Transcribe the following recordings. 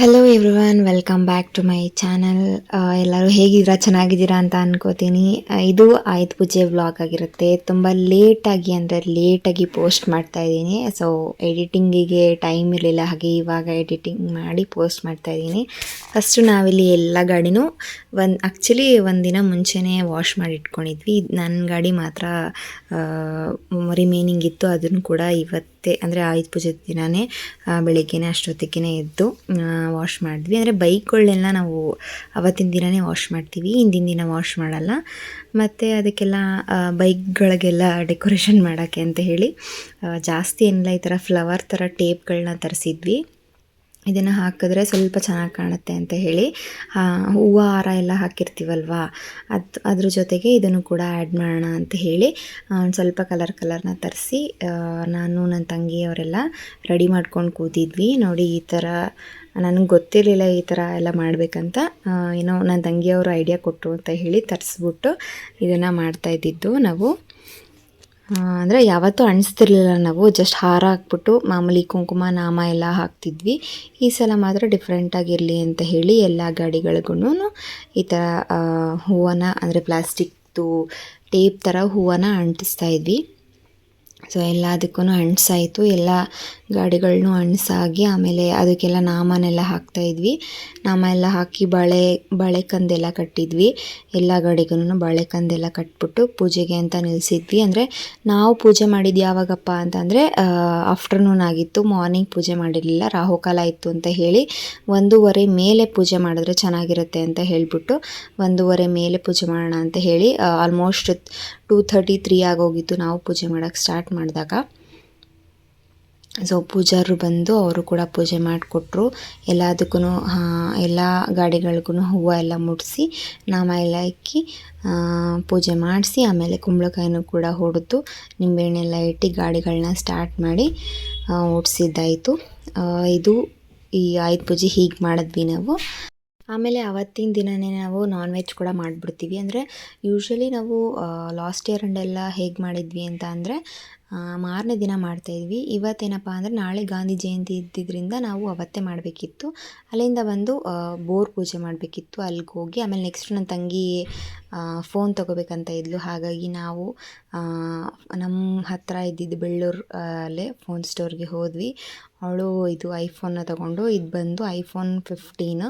Hello everyone welcome back to my channel ಎಲ್ಲರೂ ಹೇಗಿದ್ದೀರಾ, ಚೆನ್ನಾಗಿದ್ದೀರಾ ಅಂತ ಅನ್ಕೋತೀನಿ. ಇದು ಆಯುಧ ಪೂಜೆ ವ್ಲಾಗ್ ಆಗಿರುತ್ತೆ. ತುಂಬ ಲೇಟಾಗಿ ಅಂದರೆ ಲೇಟಾಗಿ ಪೋಸ್ಟ್ ಮಾಡ್ತಾ ಇದ್ದೀನಿ. ಸೊ ಎಡಿಟಿಂಗಿಗೆ ಟೈಮ್ ಇರಲಿಲ್ಲ, ಹಾಗೆ ಇವಾಗ ಎಡಿಟಿಂಗ್ ಮಾಡಿ ಪೋಸ್ಟ್ ಮಾಡ್ತಾ ಇದ್ದೀನಿ. ಫಸ್ಟು ನಾವಿಲ್ಲಿ ಎಲ್ಲ ಗಾಡಿನೂ ಒಂದು ಆ್ಯಕ್ಚುಲಿ ಒಂದಿನ ಮುಂಚೆನೇ ವಾಶ್ ಮಾಡಿ ಇಟ್ಕೊಂಡಿದ್ವಿ. ನನ್ನ ಗಾಡಿ ಮಾತ್ರ ರಿಮೈನಿಂಗ್ ಇತ್ತು. ಅದನ್ನು ಕೂಡ ಇವತ್ತೇ, ಅಂದರೆ ಆಯುಧ ಪೂಜೆ ದಿನವೇ ಬೆಳಿಗ್ಗೆನೇ ಅಷ್ಟೊತ್ತಿಗೆ ಎದ್ದು ವಾಶ್ ಮಾಡಿದ್ವಿ. ಅಂದರೆ ಬೈಕ್ಗಳನ್ನೆಲ್ಲ ನಾವು ಅವತ್ತಿನ ದಿನವೇ ವಾಶ್ ಮಾಡ್ತೀವಿ, ಹಿಂದಿನ ದಿನ ವಾಶ್ ಮಾಡಲ್ಲ. ಮತ್ತು ಅದಕ್ಕೆಲ್ಲ ಬೈಕ್ಗಳಿಗೆಲ್ಲ ಡೆಕೋರೇಷನ್ ಮಾಡೋಕ್ಕೆ ಅಂತ ಹೇಳಿ ಜಾಸ್ತಿ ಏನಿಲ್ಲ, ಈ ಥರ ಫ್ಲವರ್ ಥರ ಟೇಪ್ಗಳನ್ನ ತರಿಸಿದ್ವಿ. ಇದನ್ನು ಹಾಕಿದ್ರೆ ಸ್ವಲ್ಪ ಚೆನ್ನಾಗಿ ಕಾಣುತ್ತೆ ಅಂತ ಹೇಳಿ ಹೂವು ಹಾರ ಎಲ್ಲ ಹಾಕಿರ್ತೀವಲ್ವಾ, ಅದು, ಅದ್ರ ಜೊತೆಗೆ ಇದನ್ನು ಕೂಡ ಆ್ಯಡ್ ಮಾಡೋಣ ಅಂತ ಹೇಳಿ ಒಂದು ಸ್ವಲ್ಪ ಕಲರ್ ಕಲರ್ನ ತರಿಸಿ ನಾನು ನನ್ನ ತಂಗಿಯವರೆಲ್ಲ ರೆಡಿ ಮಾಡ್ಕೊಂಡು ಕೂತಿದ್ವಿ. ನೋಡಿ ಈ ಥರ ನನಗೆ ಗೊತ್ತಿರಲಿಲ್ಲ ಈ ಥರ ಎಲ್ಲ ಮಾಡಬೇಕಂತ. ಏನೋ ನನ್ನ ತಂಗಿಯವರು ಐಡಿಯಾ ಕೊಟ್ಟರು ಅಂತ ಹೇಳಿ ತರಿಸ್ಬಿಟ್ಟು ಇದನ್ನು ಮಾಡ್ತಾ ಇದ್ದಿದ್ದು ನಾವು. ಅಂದರೆ ಯಾವತ್ತೂ ಅಣಿಸ್ತಿರ್ಲಿಲ್ಲ ನಾವು ಜಸ್ಟ್ ಹಾರ ಹಾಕ್ಬಿಟ್ಟು ಮಾಮೂಲಿ ಕುಂಕುಮ, ನಾಮ ಎಲ್ಲ ಹಾಕ್ತಿದ್ವಿ. ಈ ಸಲ ಮಾತ್ರ ಡಿಫ್ರೆಂಟಾಗಿರಲಿ ಅಂತ ಹೇಳಿ ಎಲ್ಲ ಗಾಡಿಗಳಿಗೂ ಈ ಥರ ಹೂವನ್ನು, ಅಂದರೆ ಪ್ಲಾಸ್ಟಿಕ್ದು ಟೇಪ್ ಥರ ಹೂವನ್ನು ಅಂಟಿಸ್ತಾ ಇದ್ವಿ. ಸೊ ಎಲ್ಲದಕ್ಕೂ ಅಂಟ್ಸಾಯಿತು ಎಲ್ಲ ಗಾಡಿಗಳನ್ನೂ ಅಂಟ್ಸಾಗಿ ಆಮೇಲೆ ಅದಕ್ಕೆಲ್ಲ ನಾಮನೆಲ್ಲ ಹಾಕ್ತಾಯಿದ್ವಿ ನಾಮ ಎಲ್ಲ ಹಾಕಿ ಬಳೆ ಬಳೆ ಕಂದೆಲ್ಲ ಕಟ್ಟಿದ್ವಿ. ಎಲ್ಲ ಗಾಡಿಗೂ ಬಳೆ ಕಂದೆಲ್ಲ ಕಟ್ಬಿಟ್ಟು ಪೂಜೆಗೆ ಅಂತ ನಿಲ್ಲಿಸಿದ್ವಿ ಅಂದರೆ ನಾವು ಪೂಜೆ ಮಾಡಿದ್ದು ಯಾವಾಗಪ್ಪ ಅಂತಂದರೆ ಆಫ್ಟರ್ನೂನ್ ಆಗಿತ್ತು. ಮಾರ್ನಿಂಗ್ ಪೂಜೆ ಮಾಡಿರಲಿಲ್ಲ. ರಾಹುಕಾಲ ಇತ್ತು ಅಂತ ಹೇಳಿ ಒಂದೂವರೆ ಮೇಲೆ ಪೂಜೆ ಮಾಡಿದ್ರೆ ಚೆನ್ನಾಗಿರುತ್ತೆ ಅಂತ ಹೇಳಿಬಿಟ್ಟು ಒಂದೂವರೆ ಮೇಲೆ ಪೂಜೆ ಮಾಡೋಣ ಅಂತ ಹೇಳಿ ಆಲ್ಮೋಸ್ಟ್ ಟೂ ಥರ್ಟಿ ತ್ರೀ ಆಗೋಗಿತ್ತು ನಾವು ಪೂಜೆ ಮಾಡೋಕ್ಕೆ ಸ್ಟಾರ್ಟ್ ಮಾಡಿದಾಗ. ಸೊ ಪೂಜಾರು ಬಂದು ಅವರು ಕೂಡ ಪೂಜೆ ಮಾಡಿಕೊಟ್ರು. ಎಲ್ಲದಕ್ಕೂ ಎಲ್ಲ ಗಾಡಿಗಳಿಗೂ ಹೂವು ಎಲ್ಲ ಮುಟ್ಟಿಸಿ ನಾಮ ಎಲ್ಲ ಇಕ್ಕಿ ಪೂಜೆ ಮಾಡಿಸಿ, ಆಮೇಲೆ ಕುಂಬಳಕಾಯಿನೂ ಕೂಡ ಹೊಡೆದು, ನಿಂಬೆಹಣ್ಣೆಲ್ಲ ಇಟ್ಟು ಗಾಡಿಗಳನ್ನ ಸ್ಟಾರ್ಟ್ ಮಾಡಿ ಓಡಿಸಿದ್ದಾಯಿತು ಇದು ಈ ಆಯುಧ ಪೂಜೆ ಹೀಗೆ ಮಾಡಿದ್ವಿ ನಾವು. ಆಮೇಲೆ ಅವತ್ತಿನ ದಿನವೇ ನಾವು ನಾನ್ ವೆಜ್ ಕೂಡ ಮಾಡಿಬಿಡ್ತೀವಿ. ಅಂದರೆ ಯೂಶ್ವಲಿ ನಾವು ಲಾಸ್ಟ್ ಇಯರ್ ಅಂಡೆಲ್ಲ ಹೇಗೆ ಮಾಡಿದ್ವಿ ಅಂತ ಅಂದರೆ ಮಾರನೇ ದಿನ ಮಾಡ್ತಾಯಿದ್ವಿ ಇವತ್ತೇನಪ್ಪ ಅಂದರೆ ನಾಳೆ ಗಾಂಧಿ ಜಯಂತಿ ಇದ್ದಿದ್ದರಿಂದ ನಾವು ಅವತ್ತೇ ಮಾಡಬೇಕಿತ್ತು. ಅಲ್ಲಿಂದ ಬಂದು ಬೋರ್ ಪೂಜೆ ಮಾಡಬೇಕಿತ್ತು. ಅಲ್ಲಿಗೆ ಹೋಗಿ ಆಮೇಲೆ ನೆಕ್ಸ್ಟ್ ನನ್ನ ತಂಗಿ ಫೋನ್ ತೊಗೋಬೇಕಂತ ಇದ್ಲು. ಹಾಗಾಗಿ ನಾವು ನಮ್ಮ ಹತ್ತಿರ ಇದ್ದಿದ್ದು ಬೆಳ್ಳೂರು ಅಲ್ಲೇ ಫೋನ್ ಸ್ಟೋರ್ಗೆ ಹೋದ್ವಿ. ಅವಳು ಇದು ಐಫೋನ್ನ ತಗೊಂಡು, ಇದು ಬಂದು ಐಫೋನ್ ಫಿಫ್ಟೀನು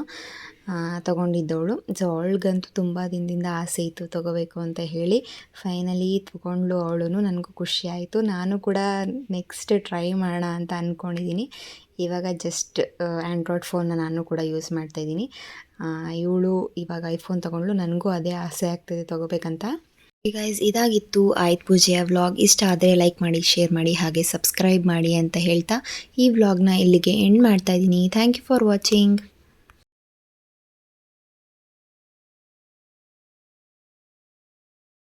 ತಗೊಂಡಿದ್ದವಳು. ಸೊ ಅವಳಿಗಂತೂ ತುಂಬ ದಿನದಿಂದ ಆಸೆ ಇತ್ತು, ತೊಗೋಬೇಕು ಅಂತ ಹೇಳಿ. ಫೈನಲಿ ತೊಗೊಂಡು ಅವಳು ನನಗೂ ಖುಷಿ ಆಯಿತು. ನಾನು ಕೂಡ ನೆಕ್ಸ್ಟ್ ಟ್ರೈ ಮಾಡೋಣ ಅಂತ ಅಂದ್ಕೊಂಡಿದ್ದೀನಿ ಇವಾಗ ಜಸ್ಟ್ ಆ್ಯಂಡ್ರಾಯ್ಡ್ ಫೋನ್ನ ನಾನು ಕೂಡ ಯೂಸ್ ಮಾಡ್ತಾಯಿದ್ದೀನಿ ಇವಳು ಇವಾಗ ಐಫೋನ್ ತೊಗೊಂಡ್ಳು, ನನಗೂ ಅದೇ ಆಸೆ ಆಗ್ತಿದೆ ತೊಗೋಬೇಕಂತ. ಗೈಸ್ ಇದಾಗಿತ್ತು ಆಯ್ತು ಪೂಜೆಯ ವ್ಲಾಗ್ ಇಷ್ಟ ಆದರೆ ಲೈಕ್ ಮಾಡಿ ಶೇರ್ ಮಾಡಿ, ಹಾಗೆ ಸಬ್ಸ್ಕ್ರೈಬ್ ಮಾಡಿ ಅಂತ ಹೇಳ್ತಾ ಈ ವ್ಲಾಗ್ನ ಇಲ್ಲಿಗೆ ಎಂಡ್ ಮಾಡ್ತಾ ಇದ್ದೀನಿ ಥ್ಯಾಂಕ್ ಯು ಫಾರ್ ವಾಚಿಂಗ್